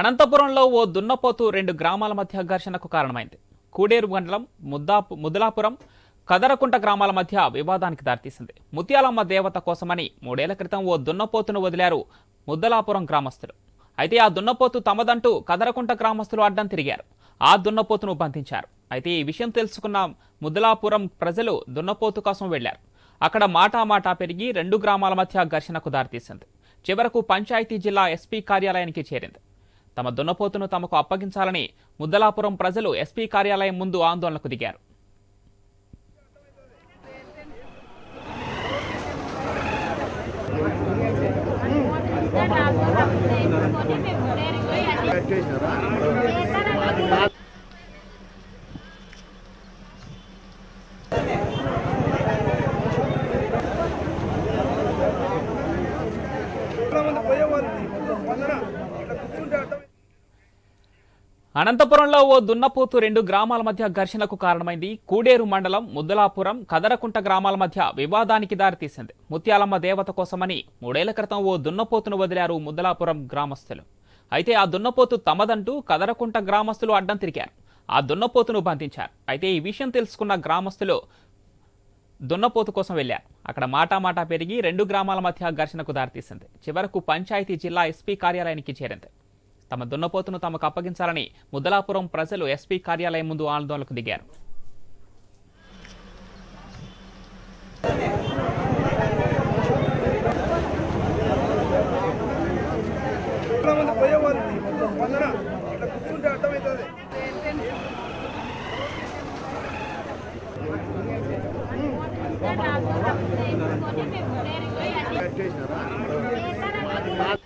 అనంతపురంలో ఓ దున్నపోతు రెండు గ్రామాల మధ్య ఘర్షణకు కారణమైంది. కూడేరు మండలం ముద్దాపు ముదలాపురం కదరకుంట గ్రామాల మధ్య వివాదానికి దారితీసింది. ముత్యాలమ్మ దేవత కోసమని మూడేళ్ళ క్రితం ఓ దున్నపోతును వదిలారు ముద్దలాపురం గ్రామస్తులు. అయితే ఆ దున్నపోతు తమదంటూ కదరకుంట గ్రామస్తులు అడ్డం తిరిగారు. ఆ దున్నపోతును బంధించారు. అయితే ఈ విషయం తెలుసుకున్న ముద్దలాపురం ప్రజలు దున్నపోతు కోసం వెళ్ళారు. అక్కడ మాటామాటా పెరిగి రెండు గ్రామాల మధ్య ఘర్షణకు దారితీసింది. చివరకు పంచాయతీ జిల్లా ఎస్పీ కార్యాలయానికి చేరింది. తమ దున్నపోతును తమకు అప్పగించాలని ముద్దలాపురం ప్రజలు ఎస్పీ కార్యాలయం ముందు ఆందోళనకు దిగారు. అనంతపురంలో ఓ దున్నపోతు రెండు గ్రామాల మధ్య ఘర్షణకు కారణమైంది. కూడేరు మండలం ముద్దలాపురం కదరకుంట గ్రామాల మధ్య వివాదానికి దారితీసింది. ముత్యాలమ్మ దేవత కోసమని మూడేళ్ళ క్రితం ఓ దున్నపోతును వదిలారు ముద్దలాపురం గ్రామస్తులు. అయితే ఆ దున్నపోతు తమదంటూ కదరకుంట గ్రామస్తులు అడ్డం తిరిగారు. ఆ దున్నపోతును బంధించారు. అయితే ఈ విషయం తెలుసుకున్న గ్రామస్తులు దున్నపోతు కోసం వెళ్ళారు అక్కడ మాటామాటా పెరిగి రెండు గ్రామాల మధ్య ఘర్షణకు దారితీసింది. చివరకు పంచాయతీ జిల్లా ఎస్పీ కార్యాలయానికి చేరింది. తమ దున్నపోతును తమకు అప్పగించాలని ముద్దలాపురం ప్రజలు ఎస్పీ కార్యాలయం ముందు ఆందోళనకు దిగారు. చాలా